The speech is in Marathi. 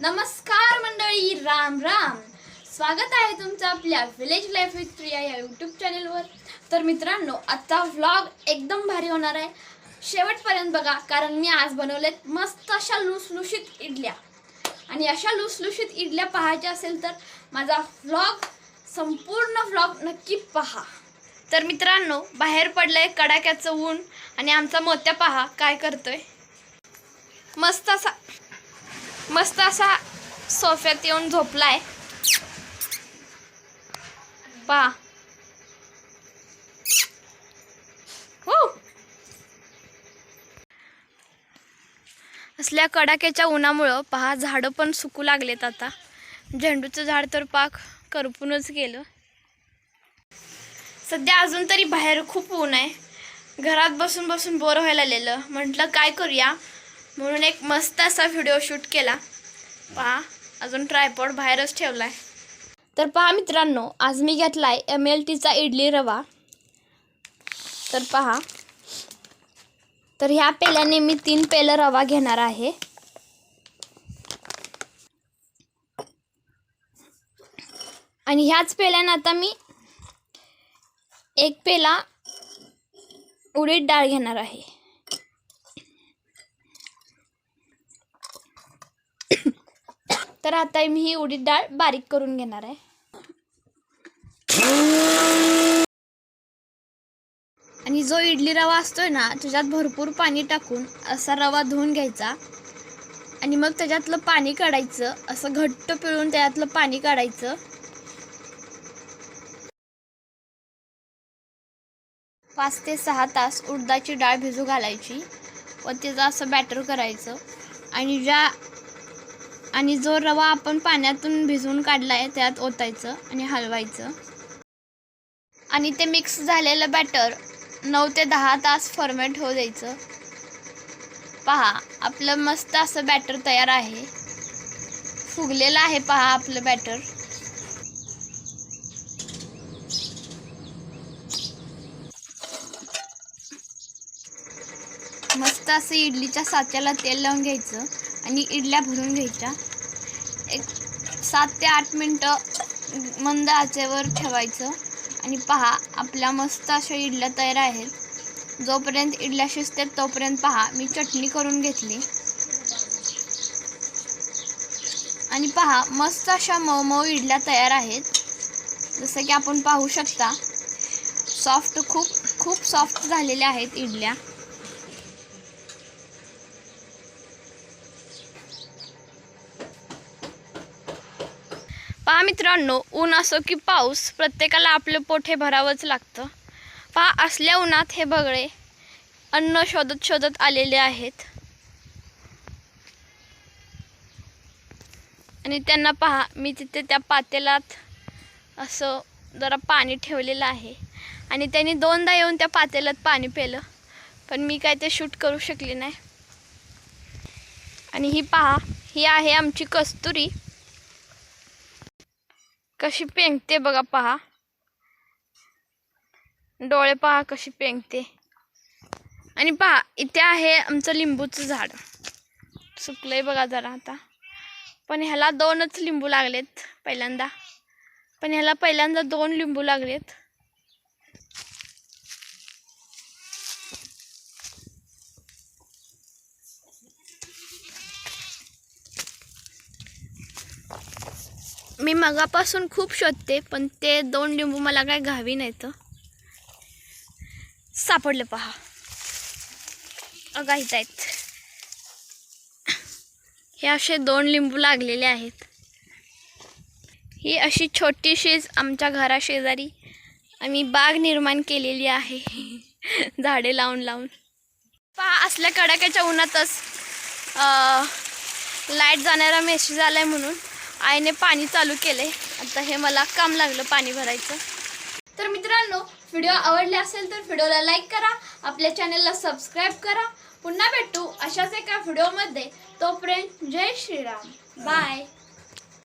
नमस्कार मंडळी राम राम. स्वागत आहे तुमचं आपल्या विलेज लाईफ विथ प्रिया या यूट्यूब चॅनेलवर तर मित्रांनो आजचा व्लॉग एकदम भारी होणार आहे. शेवटपर्यंत बघा कारण मी आज बनवलेत मस्त अशा लुसलुशीत इडल्या. आणि अशा लुसलुशीत इडल्या पाहायच्या असेल तर माझा व्लॉग संपूर्ण व्लॉग नक्की पहा. तर मित्रांनो बाहेर पडलंय कडाक्याचं ऊन आणि आमचा मोत्या पहा काय करतोय. मस्त असा मस्त असा सोफ्यात येऊन झोपलाय. पहा हो असल्या कडाक्याच्या उन्हामुळं पहा झाडं पण सुकू लागलेत आता. झेंडूचं झाड तर पाक करपूनच गेलं. सध्या अजून तरी बाहेर खूप ऊन आहे. घरात बसून बसून बोर व्हायला आलेलं म्हटलं काय करूया? म्हणून एक मस्त असा व्हिडिओ शूट केला. पहा अजून ट्रायपॉड बाहेरच ठेवलाय. तर पहा मित्रांनो आज मी घेतला आहे एम एल टीचा इडली रवा. तर पहा. तर ह्या पेल्याने मी तीन पेलं रवा घेणार आहे. आणि ह्याच पेल्यानं आता मी एक पेला उडीद डाळ घेणार आहे. तर आता मी ही उडीद डाळ बारीक करून घेणार आहे. आणि जो इडली रवा असतोय ना त्याच्यात भरपूर पाणी टाकून असा रवा धुवून घ्यायचा. आणि मग त्याच्यातलं पाणी काढायचं असं घट्ट पिळून त्याच्यातलं पाणी काढायचं. पाच ते सहा तास उडदाची डाळ भिजू घालायची व त्याचं असं बॅटर करायचं. आणि ज्या आणि जो रवा आपण पाण्यातून भिजवून काढला आहे त्यात ओतायचं आणि हलवायचं. आणि ते मिक्स झालेलं बॅटर नऊ ते दहा तास फॉर्मेट होऊ द्यायचं. पहा आपलं मस्त असं बॅटर तयार आहे. फुगलेलं आहे पहा आपलं बॅटर मस्त असं इडलीच्या साच्याला तेल लावून घ्यायचं. आणि इडल्या भरून घ्यायच्या. एक सात ते आठ मिनटं मंद आचेवर ठेवायचं. आणि पहा आपल्या मस्त अशा इडल्या तयार आहेत. जोपर्यंत इडल्या शिजतात तोपर्यंत पहा मी चटणी करून घेतली. आणि पहा मस्त अशा मऊ मऊ इडल्या तयार आहेत. जसं की आपण पाहू शकता सॉफ्ट खूप खूप सॉफ्ट झालेल्या आहेत इडल्या. पहा मित्रांनो ऊन असो की पाऊस प्रत्येकाला आपलं पोट हे भरावंच लागतं. पहा असल्या उन्हात हे बगळे अन्न शोधत शोधत आलेले आहेत. आणि त्यांना पहा मी तिथे त्या पातेलात असं जरा पाणी ठेवलेलं आहे. आणि त्यांनी दोनदा येऊन त्या पातेलात पाणी पेलं पण मी काय ते शूट करू शकले नाही. आणि ही पहा ही आहे आमची कस्तुरी. कशी पेंगते बघा पहा. डोळे पहा कशी पेंगते. आणि पहा इथे आहे आमचं लिंबूचं झाड. सुकलंय बघा जरा आता. पण ह्याला दोनच लिंबू लागलेत पहिल्यांदा. पण ह्याला पहिल्यांदा दोन लिंबू लागलेत. मी मगापासून खूप शोधते पण ते दोन लिंबू मला काय घावी नाहीत. सापडलं पहा. अगा आहेत. हे असे दोन लिंबू लागलेले आहेत. ही अशी छोटीशीच आमच्या घराशेजारी आम्ही बाग निर्माण केलेली आहे. झाडे लावून लावून. पहा असल्या कडाक्याच्या उन्हातच लाइट जाणारा मेसेज आला आहे म्हणून. आईने पाणी चालू केलंय. आता हे मला काम लागलं पाणी भरायचं. तर मित्रांनो व्हिडिओ आवडले असेल तर व्हिडिओला लाईक करा आपल्या चॅनलला सबस्क्राईब करा. पुन्हा भेटू अशाच एका व्हिडिओमध्ये. तोपर्यंत जय श्रीराम. बाय.